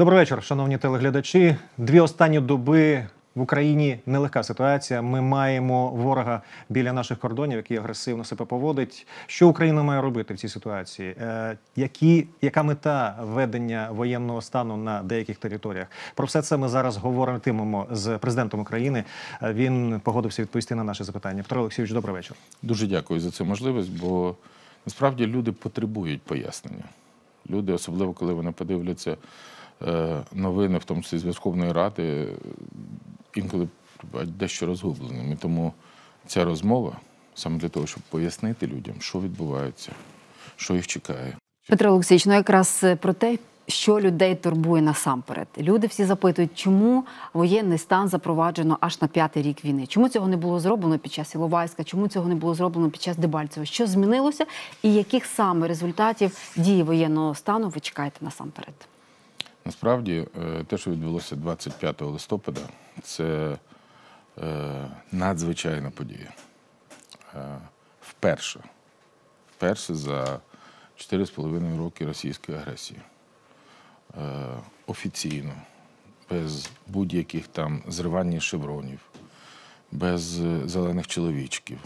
Добрий вечір, шановні телеглядачі. Дві останні доби в Україні нелегка ситуація. Ми маємо ворога біля наших кордонів, який агресивно себе поводить. Що Україна має робити в цій ситуації? Е, які, яка мета ведення воєнного стану на деяких територіях? Про все це ми зараз говоритимемо з президентом України. Е, Він погодився відповісти на наше запитання. Петро Олексійович, добрий вечір. Дуже дякую за цю можливість, бо насправді люди потребують пояснення. Люди, особливо коли вони подивляться новини, в тому числі з Верховної Ради, е, інколи дещо розгубленими. Тому ця розмова саме для того, щоб пояснити людям, що відбувається, що їх чекає. Петро Олексійович, ну якраз е, про те, що людей турбує насамперед. Люди всі запитують, чому воєнний стан запроваджено аж на п'ятий рік війни. Чому цього не було зроблено під час Іловайська? Чому цього не було зроблено під час Дебальцева? Що змінилося, і яких саме результатів дії воєнного стану ви чекаєте насамперед? Насправді, е, те, що відбулося 25 листопада, це е, надзвичайна подія. Е, Вперше, вперше за 4,5 роки російської агресії. Офіційно, без будь-яких там зривання шевронів, без зелених чоловічків.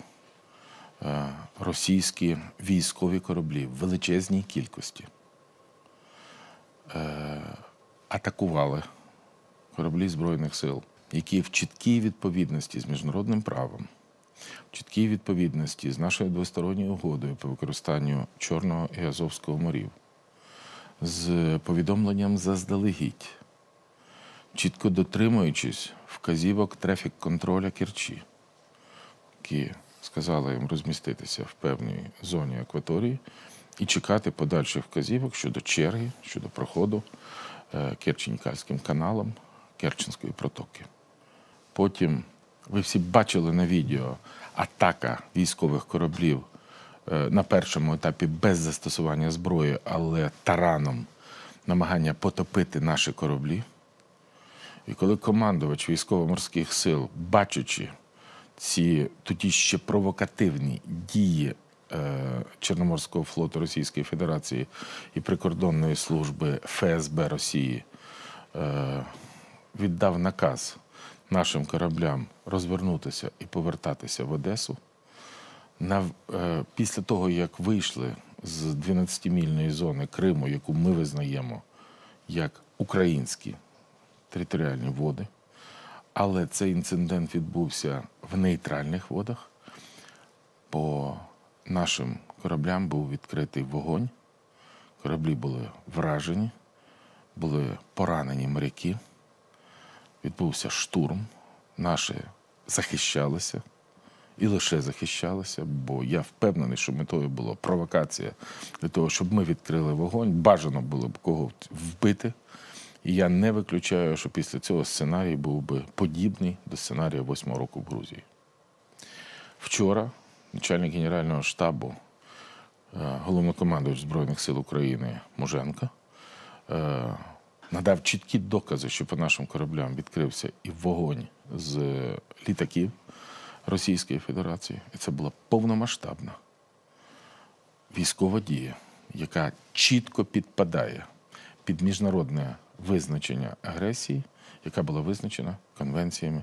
Російські військові кораблі в величезній кількості атакували кораблі Збройних сил, які в чіткій відповідності з міжнародним правом, в чіткій відповідності з нашою двосторонньою угодою по використанню Чорного і Азовського морів, з повідомленням заздалегідь, чітко дотримуючись вказівок трефік контроля Керчі, які сказали їм розміститися в певній зоні акваторії і чекати подальших вказівок щодо черги, щодо проходу е, Керченкальським каналом Керченської протоки. Потім ви всі бачили на відео атака військових кораблів е, на першому етапі без застосування зброї, але тараном намагання потопити наші кораблі. І коли командувач військово-морських сил, бачачи ці тоді ще провокативні дії Чорноморського флоту Російської Федерації і прикордонної служби ФСБ Росії, е, віддав наказ нашим кораблям розвернутися і повертатися в Одесу. Е, після того, як вийшли з 12-мільної зони Криму, яку ми визнаємо як українські територіальні води, але цей інцидент відбувся в нейтральних водах. По нашим кораблям був відкритий вогонь. Кораблі були вражені, були поранені моряки. Відбувся штурм. Наші захищалися і лише захищалися, бо я впевнений, що метою була провокація для того, щоб ми відкрили вогонь. Бажано було б кого вбити. І я не виключаю, що після цього сценарій був би подібний до сценарія восьмого року в Грузії. Вчора начальник Генерального штабу, е, головнокомандувач Збройних сил України Муженко е, надав чіткі докази, що по нашим кораблям відкрився і вогонь з літаків Російської Федерації. І це була повномасштабна військова дія, яка чітко підпадає під міжнародне визначення агресії, яка була визначена конвенціями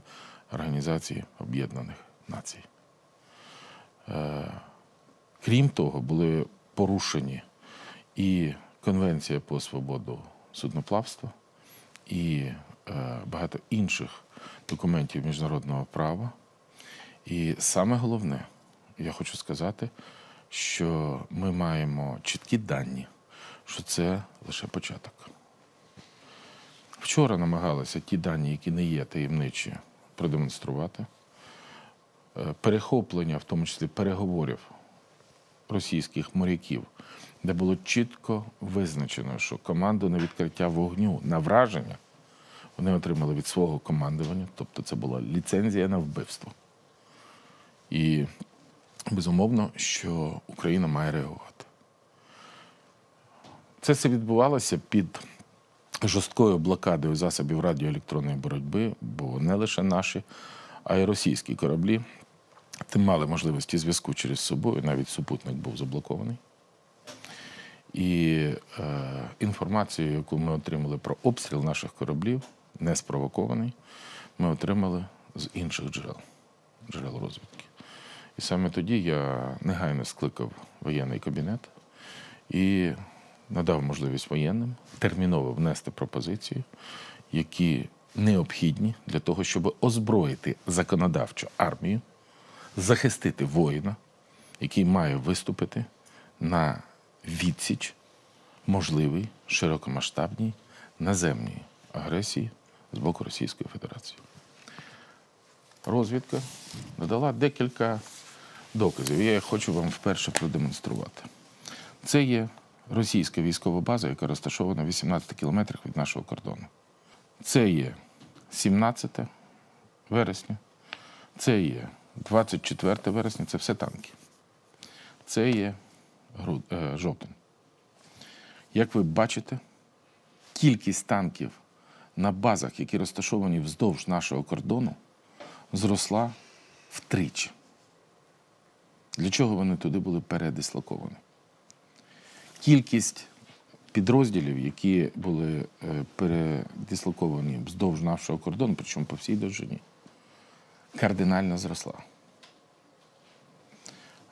Організації Об'єднаних Націй. Е, Крім того, були порушені і Конвенція по свободу судноплавства, і е, багато інших документів міжнародного права. І саме головне, я хочу сказати, що ми маємо чіткі дані, що це лише початок. Вчора намагалися ті дані, які не є таємничі, продемонструвати. Е, Перехоплення, в тому числі переговорів російських моряків, де було чітко визначено, що команду на відкриття вогню на враження вони отримали від свого командування, тобто це була ліцензія на вбивство. І безумовно, що Україна має реагувати. Це все відбувалося під жорсткою блокадою засобів радіоелектронної боротьби, бо не лише наші, а й російські кораблі тим мали можливості зв'язку через собою, навіть супутник був заблокований. І е, інформацію, яку ми отримали про обстріл наших кораблів, не спровокований, ми отримали з інших джерел, джерел розвідки. І саме тоді я негайно скликав воєнний кабінет і надав можливість воєнним терміново внести пропозиції, які необхідні для того, щоб озброїти законодавчу армію, захистити воїна, який має виступити на відсіч можливій широкомасштабній наземній агресії з боку Російської Федерації. Розвідка надала декілька доказів. Я хочу вам вперше продемонструвати. Це є російська військова база, яка розташована в 18 кілометрах від нашого кордону. Це є 17 вересня, це є 24 вересня, це все танки. Це є е, жовтень. Як ви бачите, кількість танків на базах, які розташовані вздовж нашого кордону, зросла втричі. Для чого вони туди були передислоковані? Кількість підрозділів, які були е, передислоковані вздовж нашого кордону, причому по всій довжині, кардинально зросла.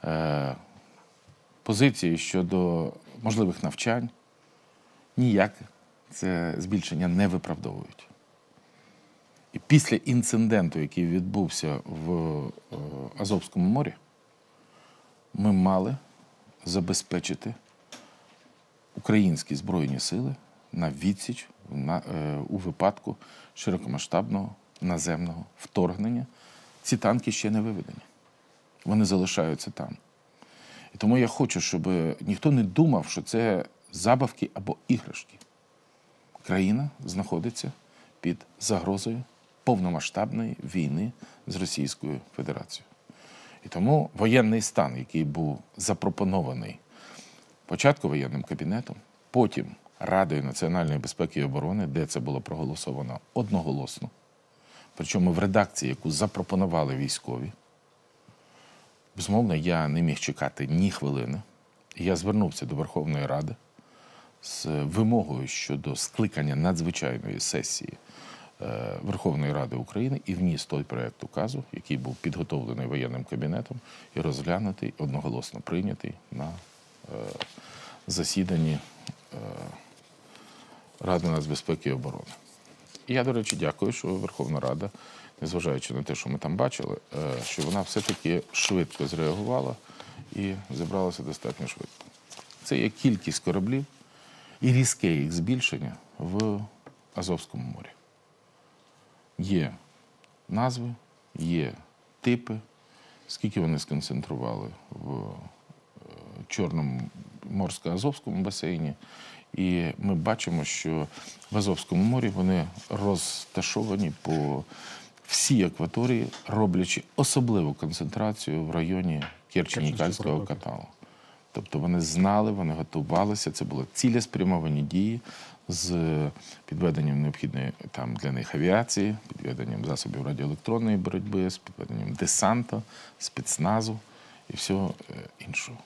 Е, Позиції щодо можливих навчань ніяк це збільшення не виправдовують. І після інциденту, який відбувся в е, Азовському морі, ми мали забезпечити українські збройні сили на відсіч на, е, у випадку широкомасштабного наземного вторгнення. Ці танки ще не виведені. Вони залишаються там. І тому я хочу, щоб ніхто не думав, що це забавки або іграшки. Країна знаходиться під загрозою повномасштабної війни з Російською Федерацією. І тому воєнний стан, який був запропонований спочатку воєнним кабінетом, потім Радою національної безпеки і оборони, де це було проголосовано одноголосно, причому в редакції, яку запропонували військові, безумовно, я не міг чекати ні хвилини. Я звернувся до Верховної Ради з вимогою щодо скликання надзвичайної сесії е, Верховної Ради України і вніс той проект указу, який був підготовлений воєнним кабінетом і розглянутий, одноголосно прийнятий на е, засіданні е, Ради нацбезпеки і оборони. Я, до речі, дякую, що Верховна Рада, незважаючи на те, що ми там бачили, е, що вона все-таки швидко зреагувала і зібралася достатньо швидко. Це є кількість кораблів і різке їх збільшення в Азовському морі. Є назви, є типи, скільки вони сконцентрували в е, Чорному морсько-азовському басейні. І ми бачимо, що в Азовському морі вони розташовані по всій акваторії, роблячи особливу концентрацію в районі Керченікальського каналу. Тобто вони знали, вони готувалися. Це були цілеспрямовані дії з підведенням необхідної там для них авіації, підведенням засобів радіоелектронної боротьби, з підведенням десанту, спецназу і всього е, іншого.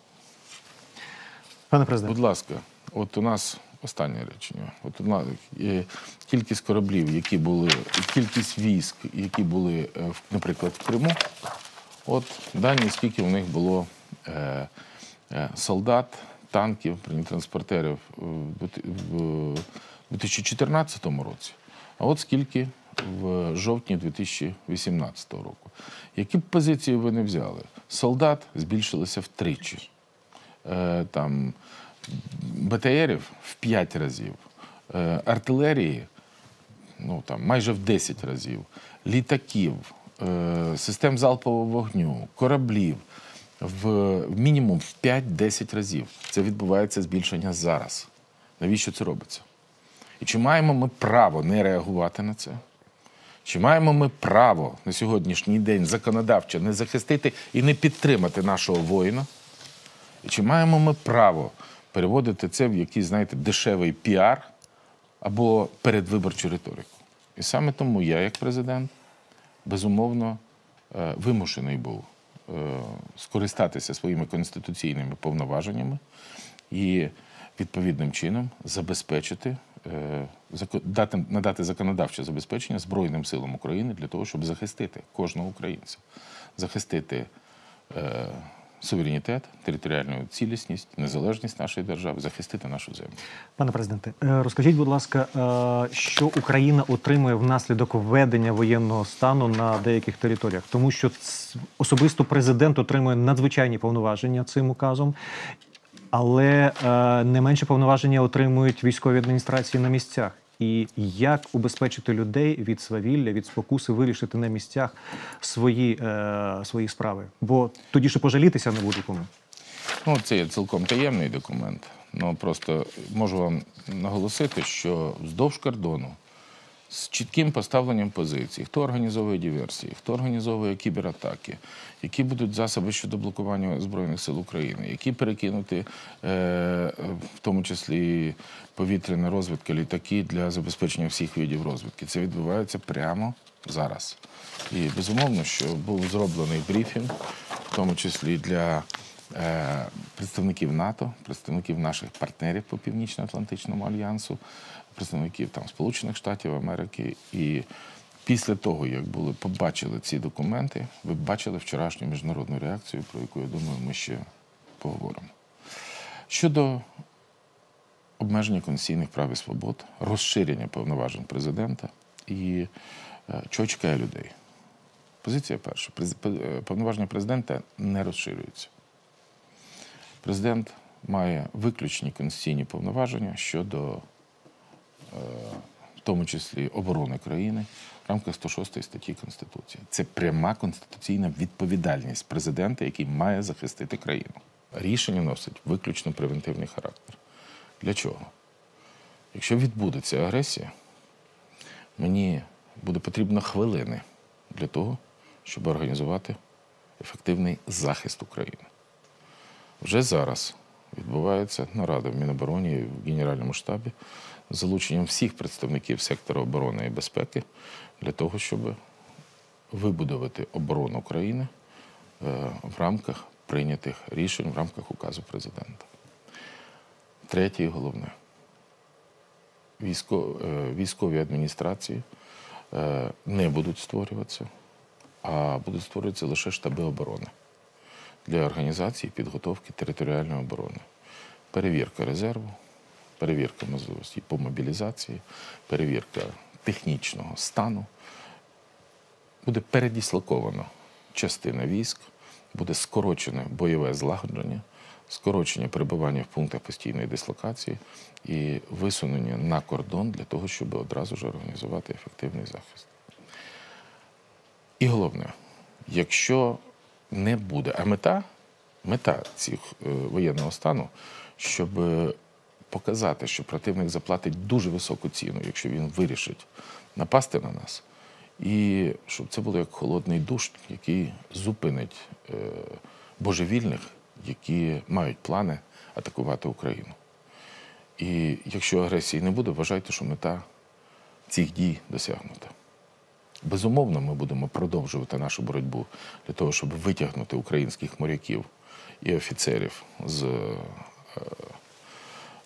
Пане президенте, Будь ласка, от у нас останнє речення. От у нас е, кількість кораблів, які були, кількість військ, які були, е, наприклад, в Криму. От дані, скільки у них було е, е, солдат, танків, бронетранспортерів в дві- в 2014 році, а от скільки в жовтні 2018 року. Які б позиції ви не взяли? Солдат збільшилося втричі там, БТРів в 5 разів, е, артилерії ну, там, майже в 10 разів, літаків, е, систем залпового вогню, кораблів в мінімум в 5-10 разів. Це відбувається збільшення зараз. Навіщо це робиться? І чи маємо ми право не реагувати на це? Чи маємо ми право на сьогоднішній день законодавчо не захистити і не підтримати нашого воїна? Чи маємо ми право переводити це в якийсь, знаєте, дешевий піар або передвиборчу риторику? І саме тому я, як президент, безумовно, е, вимушений був е, скористатися своїми конституційними повноваженнями і відповідним чином забезпечити, е, дати, надати законодавче забезпечення Збройним силам України для того, щоб захистити кожного українця, захистити суверенітет, територіальну цілісність, незалежність нашої держави, захистити нашу землю. Пане президенте, е, розкажіть, будь ласка, е, що Україна отримує внаслідок введення воєнного стану на деяких територіях, тому що особисто президент отримує надзвичайні повноваження цим указом, але е, не менше повноваження отримують військові адміністрації на місцях. І як убезпечити людей від свавілля, від спокуси вирішити на місцях свої, е, свої справи? Бо тоді ще пожалітися не буде кому. Ну, це є цілком таємний документ. Ну просто можу вам наголосити, що вздовж кордону з чітким поставленням позицій, хто організовує диверсії, хто організовує кібератаки, які будуть засоби щодо блокування Збройних сил України, які перекинути, е, в тому числі повітряна розвідка, літаки для забезпечення всіх видів розвідки. Це відбувається прямо зараз. І безумовно, що був зроблений брифінг, в тому числі для е, представників НАТО, представників наших партнерів по Північно-Атлантичному альянсу, представників там Сполучених Штатів Америки. І після того, як були побачили ці документи, ви бачили вчорашню міжнародну реакцію, про яку я думаю, ми ще поговоримо. Щодо обмеження конституційних прав і свобод, розширення повноважень президента і е, чого чекає людей. Позиція перша. Е, Повноваження президента не розширюються. Президент має виключні конституційні повноваження щодо, в тому числі, оборони країни в рамках 106 статті Конституції. Це пряма конституційна відповідальність президента, який має захистити країну. Рішення носить виключно превентивний характер. Для чого? Якщо відбудеться агресія, мені буде потрібно хвилини для того, щоб організувати ефективний захист України. Вже зараз відбувається нарада в Мінобороні і в Генеральному штабі залученням всіх представників сектору оборони і безпеки для того, щоб вибудувати оборону України е, в рамках прийнятих рішень, в рамках указу президента. Третє і головне е, військові адміністрації е, не будуть створюватися, а будуть створюватися лише штаби оборони для організації підготовки територіальної оборони. Перевірка резерву, перевірка можливості по мобілізації, перевірка технічного стану. Буде передіслоковано частина військ, буде скорочене бойове злагодження, скорочення перебування в пунктах постійної дислокації і висунення на кордон для того, щоб одразу ж організувати ефективний захист. І головне, якщо не буде, а мета, мета цих е, воєнного стану, щоб е, показати, що противник заплатить дуже високу ціну, якщо він вирішить напасти на нас, і щоб це було як холодний душ, який зупинить е, божевільних, які мають плани атакувати Україну. І якщо агресії не буде, вважайте, що мета цих дій досягнута. Безумовно, ми будемо продовжувати нашу боротьбу для того, щоб витягнути українських моряків і офіцерів з е,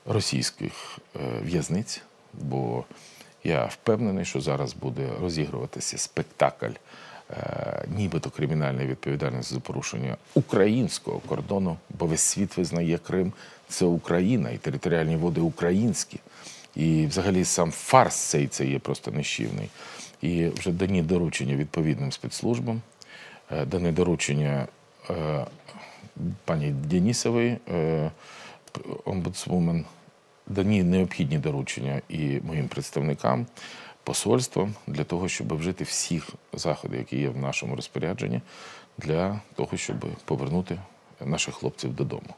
російських е, в'язниць, бо я впевнений, що зараз буде розігруватися спектакль, е, нібито кримінальної відповідальності за порушення українського кордону, бо весь світ визнає Крим це Україна і територіальні води українські. І взагалі сам фарс цей це є просто нищівний. І вже дані доручення відповідним спецслужбам, е, дане доручення пані Денісової, омбудсвумен, дані необхідні доручення і моїм представникам, посольствам для того, щоб вжити всіх заходів, які є в нашому розпорядженні, для того, щоб повернути наших хлопців додому.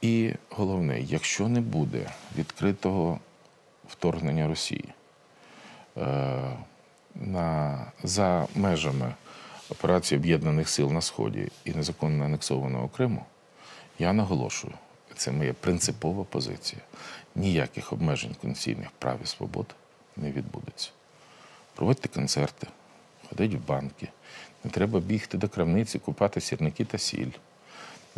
І головне, якщо не буде відкритого вторгнення Росії е, на, за межами операції Об'єднаних сил на Сході і незаконно анексованого Криму, я наголошую, це моя принципова позиція. Ніяких обмежень конституційних прав і свобод не відбудеться. Проводьте концерти, ходіть в банки. Не треба бігти до крамниці, купати сірники та сіль.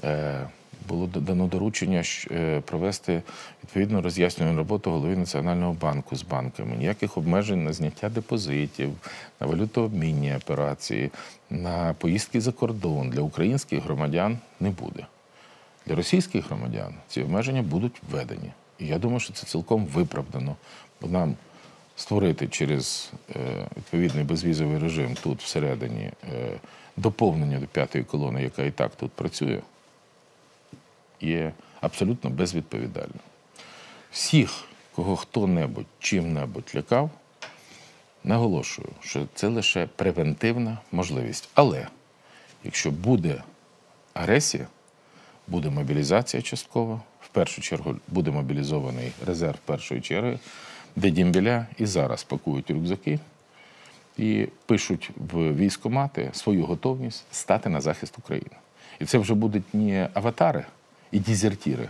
е, було дано доручення е, провести відповідну роз'яснювальну роботу голові Національного банку з банками. Ніяких обмежень на зняття депозитів, на валютообмінні операції, на поїздки за кордон для українських громадян не буде. Для російських громадян ці обмеження будуть введені. І я думаю, що це цілком виправдано. Бо нам створити через е, відповідний безвізовий режим тут всередині е, доповнення до п'ятої колони, яка і так тут працює, є абсолютно безвідповідальним. Всіх, кого хто-небудь чим-небудь лякав, наголошую, що це лише превентивна можливість. Але якщо буде агресія, буде мобілізація часткова. В першу чергу буде мобілізований резерв першої черги, де дімбіля і зараз пакують рюкзаки і пишуть в військомати свою готовність стати на захист України. І це вже будуть не аватари і дезертіри,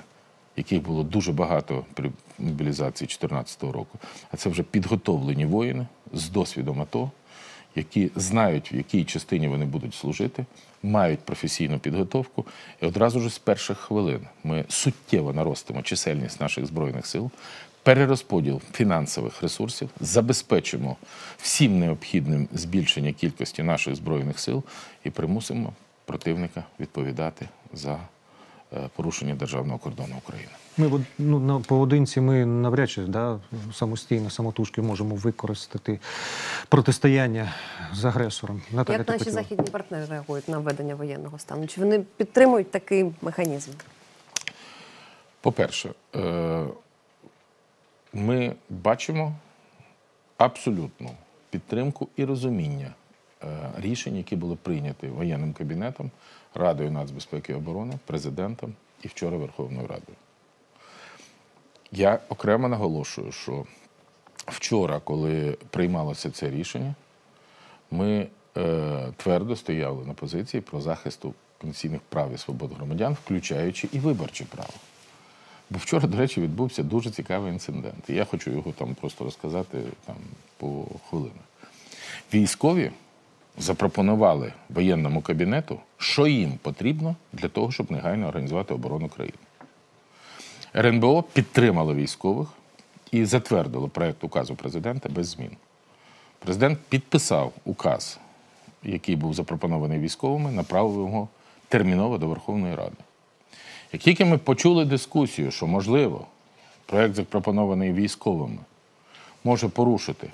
яких було дуже багато при мобілізації 2014 року, а це вже підготовлені воїни з досвідом АТО, які знають, в якій частині вони будуть служити, мають професійну підготовку. І одразу ж з перших хвилин ми суттєво наростимо чисельність наших збройних сил, перерозподіл фінансових ресурсів, забезпечимо всім необхідним збільшення кількості наших збройних сил і примусимо противника відповідати за порушення державного кордону України. Ми ну, на поодинці ми навряд чи да, самостійно, самотужки можемо використати протистояння з агресором. Наталя, Як наші хотіла? західні партнери реагують на введення воєнного стану? Чи вони підтримують такий механізм? По-перше, е, ми бачимо абсолютну підтримку і розуміння е, рішень, які були прийняті воєнним кабінетом, Радою нацбезпеки і оборони, президентом і вчора Верховною Радою. Я окремо наголошую, що вчора, коли приймалося це рішення, ми е, твердо стояли на позиції про захист конституційних прав і свобод громадян, включаючи і виборче право. Бо вчора, до речі, відбувся дуже цікавий інцидент. І я хочу його там просто розказати там, по хвилинах. Військові запропонували воєнному кабінету, що їм потрібно для того, щоб негайно організувати оборону країни. РНБО підтримало військових і затвердило проект указу президента без змін. Президент підписав указ, який був запропонований військовими, направив його терміново до Верховної Ради. Як тільки ми почули дискусію, що, можливо, проект, запропонований військовими, може порушити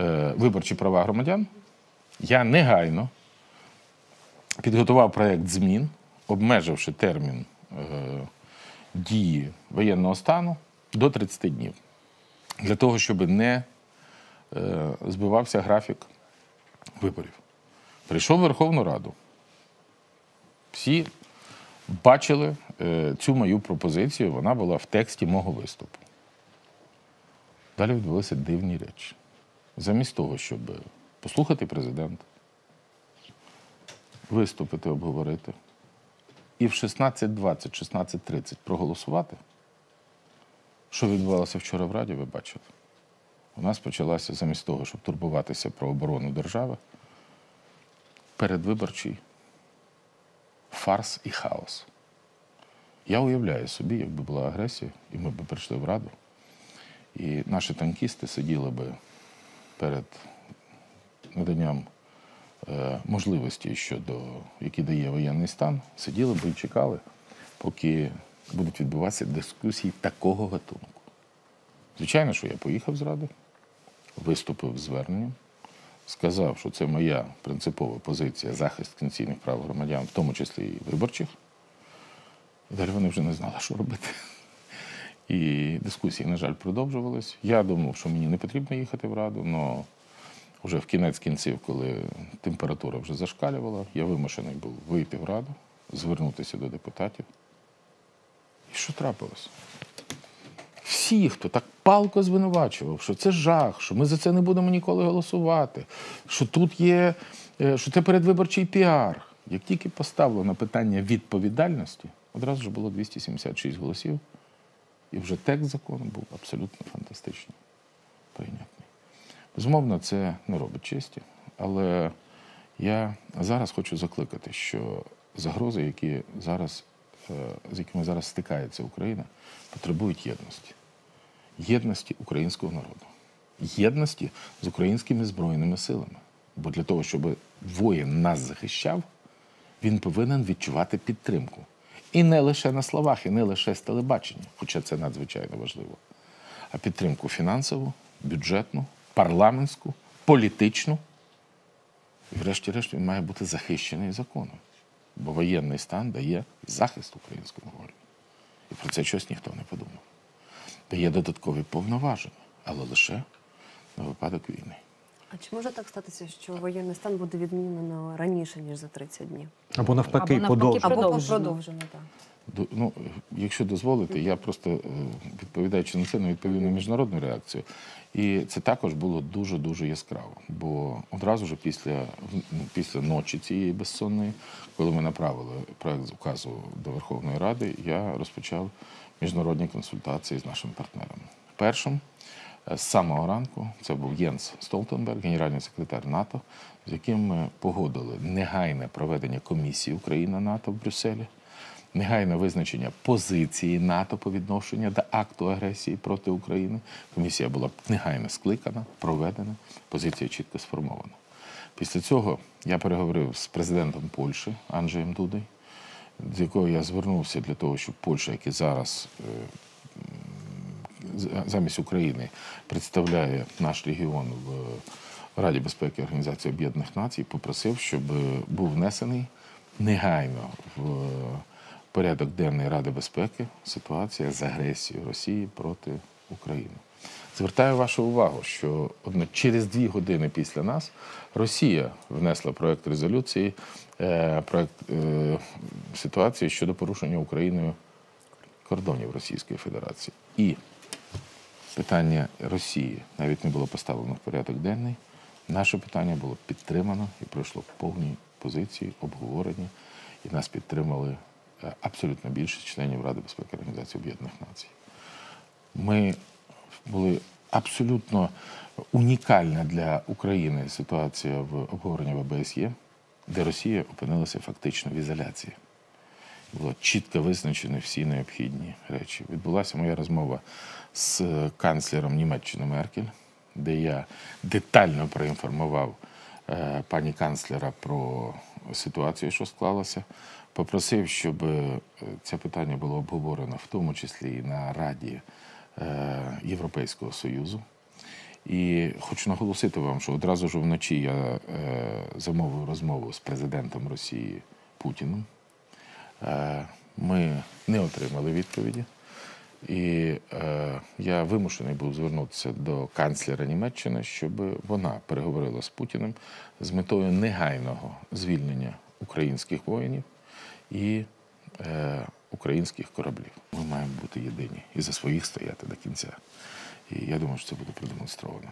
е, виборчі права громадян, я негайно підготував проект змін, обмеживши термін е, дії воєнного стану до 30 днів, для того, щоб не е, збивався графік виборів. Прийшов в Верховну Раду. Всі бачили е, цю мою пропозицію, вона була в тексті мого виступу. Далі відбулися дивні речі. Замість того, щоб послухати президента, виступити, обговорити, і в 16.20, 16.30 проголосувати, що відбувалося вчора в Раді, ви бачили. У нас почалася замість того, щоб турбуватися про оборону держави, передвиборчий фарс і хаос. Я уявляю собі, якби була агресія, і ми б прийшли в Раду, і наші танкісти сиділи би перед наданням е, можливості щодо, які дає воєнний стан, сиділи б і чекали, поки будуть відбуватися дискусії такого гатунку. Звичайно, що я поїхав з Ради, виступив з зверненням, сказав, що це моя принципова позиція захист конституційних прав громадян, в тому числі і виборчих. І далі вони вже не знали, що робити. І дискусії, на жаль, продовжувались. Я думав, що мені не потрібно їхати в Раду, але вже в кінець кінців, коли температура вже зашкалювала, я вимушений був вийти в Раду, звернутися до депутатів. І що трапилось? Всі, хто так палко звинувачував, що це жах, що ми за це не будемо ніколи голосувати, що тут є, е, що це передвиборчий піар. Як тільки поставлено питання відповідальності, одразу ж було 276 голосів, і вже текст закону був абсолютно фантастичний, прийнятний. Безумовно, це не робить честі, але я зараз хочу закликати, що загрози, які зараз, е, з якими зараз стикається Україна, потребують єдності. Єдності українського народу, єдності з українськими збройними силами. Бо для того, щоб воїн нас захищав, він повинен відчувати підтримку. І не лише на словах, і не лише з телебачення, хоча це надзвичайно важливо, а підтримку фінансову, бюджетну, парламентську, політичну. І врешті-решт він має бути захищений законом. Бо воєнний стан дає захист українському волі. І про це щось ніхто не подумав. Дає додаткові повноваження, але лише на випадок війни. А чи може так статися, що воєнний стан буде відмінено раніше, ніж за 30 днів? Або навпаки, Або навпаки, подовжити. Або Продовжено. продовжено, так. Ну, якщо дозволите, я просто е, відповідаючи на це, не відповів на міжнародну реакцію. І це також було дуже дуже яскраво. Бо одразу ж після, ну, після ночі цієї безсонної, коли ми направили проект указу до Верховної Ради, я розпочав міжнародні консультації з нашими партнерами. Першим з самого ранку це був Єнс Столтенберг, генеральний секретар НАТО, з яким ми погодили негайне проведення комісії Україна-НАТО в Брюсселі негайне визначення позиції НАТО по відношенню до акту агресії проти України. Комісія була негайно скликана, проведена, позиція чітко сформована. Після цього я переговорив з президентом Польщі Анджеєм Дудой, з якого я звернувся для того, щоб Польща, яка зараз е, замість України представляє наш регіон в Раді безпеки Організації Об'єднаних Націй, попросив, щоб е, був внесений негайно в порядок денний Ради безпеки ситуація з агресією Росії проти України. Звертаю вашу увагу, що одно через дві години після нас Росія внесла проект резолюції, е, проект е, ситуації щодо порушення Україною кордонів Російської Федерації. І питання Росії навіть не було поставлено в порядок денний. Наше питання було підтримано і пройшло в повній позиції, обговорення, і нас підтримали е, абсолютно більшість членів Ради безпеки Організації Об'єднаних Націй. Ми були абсолютно унікальна для України ситуація в обговоренні в ОБСЄ, де Росія опинилася фактично в ізоляції. Було чітко визначені всі необхідні речі. Відбулася моя розмова з канцлером Німеччини Меркель, де я детально проінформував е, пані канцлера про ситуацію, що склалася. Попросив, щоб е, це питання було обговорено, в тому числі і на Раді е, Європейського Союзу. І хочу наголосити вам, що одразу ж вночі я е, замовив розмову з президентом Росії Путіним. Е, Ми не отримали відповіді. І е, я вимушений був звернутися до канцлера Німеччини, щоб вона переговорила з Путіним з метою негайного звільнення українських воїнів і е, українських кораблів. Ми маємо бути єдині і за своїх стояти до кінця. І я думаю, що це буде продемонстровано.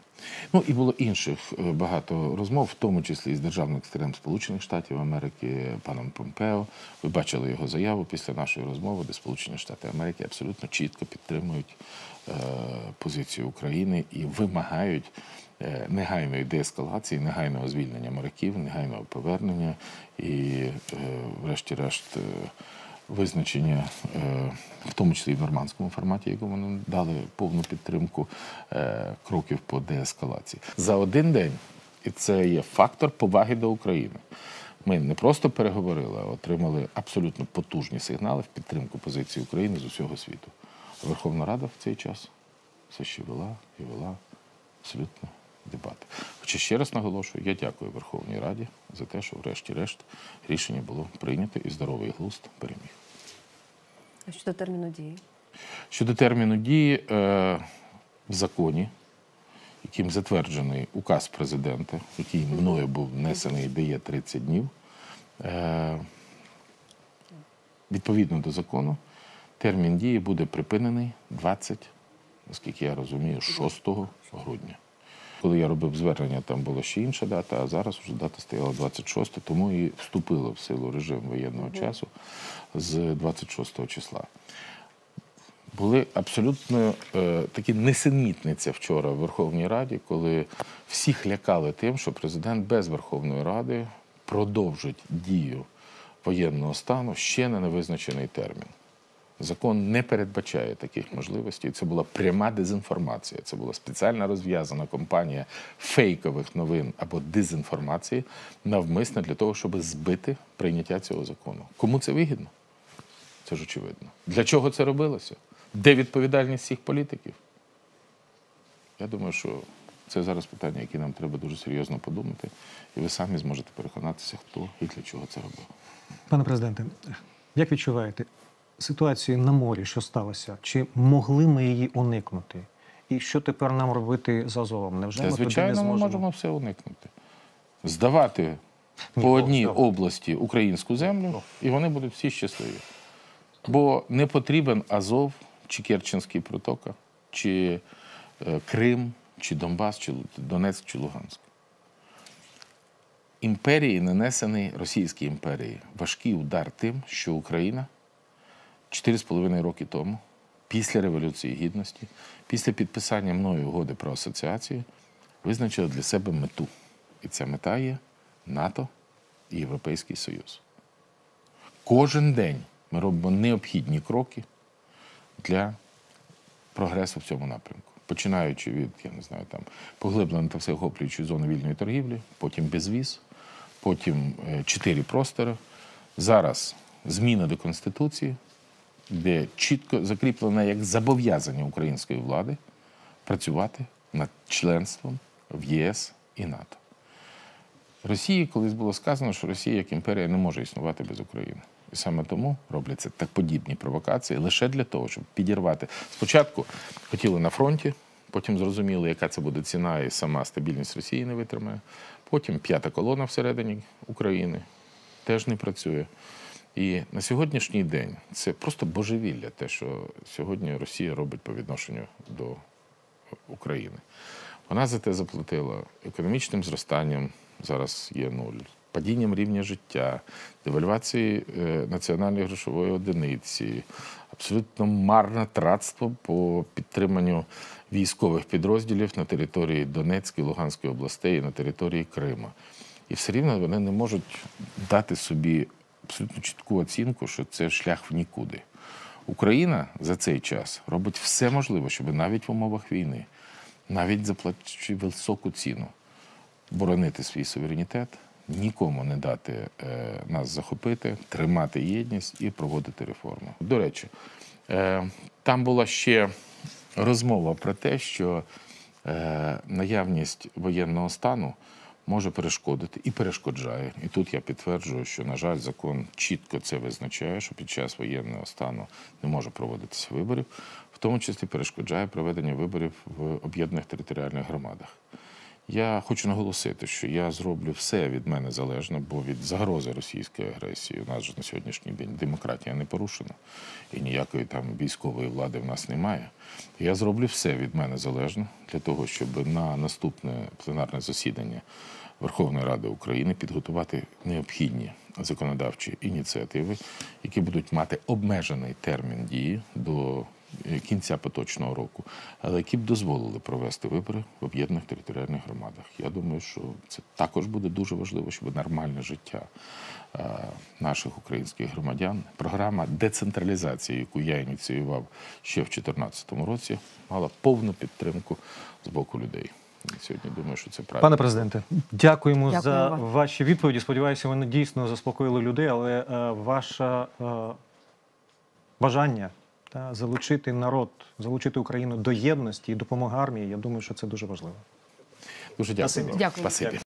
Ну і було інших е, багато розмов, в тому числі з державним секретарем Сполучених Штатів Америки паном Помпео. Ви бачили його заяву після нашої розмови, де Сполучені Штати Америки абсолютно чітко підтримують е, позицію України і вимагають е, негайної деескалації, негайного звільнення моряків, негайного повернення і, врешті-решт. Визначення, е, в тому числі і в нормандському форматі, якому нам дали повну підтримку е, кроків по деескалації. За один день, і це є фактор поваги до України. Ми не просто переговорили, а отримали абсолютно потужні сигнали в підтримку позиції України з усього світу. Верховна Рада в цей час все ще вела і вела абсолютно дебати. Хоча ще раз наголошую, я дякую Верховній Раді за те, що врешті-решт рішення було прийнято і здоровий глузд переміг. А щодо терміну дії? Щодо терміну дії е, в законі, яким затверджений указ президента, який мною був внесений, дає 30 днів, е, відповідно до закону, термін дії буде припинений 20, наскільки я розумію, 6 грудня. Коли я робив звернення, там була ще інша дата, а зараз вже дата стояла 26, тому і вступило в силу режим воєнного часу з 26 числа. Були абсолютно е, такі несенітниця вчора в Верховній Раді, коли всіх лякали тим, що президент без Верховної Ради продовжить дію воєнного стану ще на невизначений термін. Закон не передбачає таких можливостей. Це була пряма дезінформація. Це була спеціально розв'язана кампанія фейкових новин або дезінформації навмисно для того, щоб збити прийняття цього закону. Кому це вигідно? Це ж очевидно. Для чого це робилося? Де відповідальність всіх політиків? Я думаю, що це зараз питання, які нам треба дуже серйозно подумати, і ви самі зможете переконатися, хто і для чого це робив. Пане президенте, як відчуваєте ситуацію на морі, що сталося? Чи могли ми її уникнути? І що тепер нам робити з Азовом? Невже Та, ми туди не звичайно, ми можемо все уникнути. Здавати Ні, по одній здавати. області українську землю, і вони будуть всі щасливі. Бо не потрібен Азов, чи Керченський протока, чи е, Крим, чи Донбас, чи Донецьк, чи Луганськ. Імперії нанесений Російській імперії важкий удар тим, що Україна 4,5 роки тому, після Революції Гідності, після підписання мною угоди про асоціацію, визначила для себе мету. І ця мета є НАТО і Європейський Союз. Кожен день ми робимо необхідні кроки для прогресу в цьому напрямку. Починаючи від, я не знаю, там поглибленої та всеохоплюючої зони вільної торгівлі, потім безвіз, потім е, чотири простори. Зараз зміна до Конституції, де чітко закріплено як зобов'язання української влади працювати над членством в ЄС і НАТО. Росії колись було сказано, що Росія як імперія не може існувати без України. І саме тому робляться так подібні провокації лише для того, щоб підірвати. Спочатку хотіли на фронті, потім зрозуміли, яка це буде ціна, і сама стабільність Росії не витримає. Потім п'ята колона всередині України теж не працює. І на сьогоднішній день це просто божевілля, те, що сьогодні Росія робить по відношенню до України. Вона за те заплатила економічним зростанням, зараз є нуль, падінням рівня життя, девальвації е, національної грошової одиниці, абсолютно марне тратство по підтриманню військових підрозділів на території Донецької, Луганської областей і на території Криму. І все рівно вони не можуть дати собі абсолютно чітку оцінку, що це шлях в нікуди. Україна за цей час робить все можливе, щоб навіть в умовах війни, навіть заплативши високу ціну, боронити свій суверенітет, нікому не дати е, нас захопити, тримати єдність і проводити реформу. До речі, е, там була ще розмова про те, що е, наявність воєнного стану може перешкодити і перешкоджає. І тут я підтверджую, що, на жаль, закон чітко це визначає, що під час воєнного стану не може проводитися виборів, в тому числі перешкоджає проведення виборів в об'єднаних територіальних громадах. Я хочу наголосити, що я зроблю все від мене залежно, бо від загрози російської агресії у нас же на сьогоднішній день демократія не порушена і ніякої там військової влади в нас немає. Я зроблю все від мене залежно для того, щоб на наступне пленарне засідання Верховної Ради України підготувати необхідні законодавчі ініціативи, які будуть мати обмежений термін дії до кінця поточного року, але які б дозволили провести вибори в об'єднаних територіальних громадах. Я думаю, що це також буде дуже важливо, щоб нормальне життя е, наших українських громадян, програма децентралізації, яку я ініціював ще в 2014 році, мала повну підтримку з боку людей. Сьогодні думаю, що це правильно. Пане президенте, дякуємо Дякую за вам. ваші відповіді. Сподіваюся, вони дійсно заспокоїли людей, але е, ваше е, бажання та, залучити народ, залучити Україну до єдності і допомоги армії, я думаю, що це дуже важливо. Дуже дякую. Дякую. Спасибі.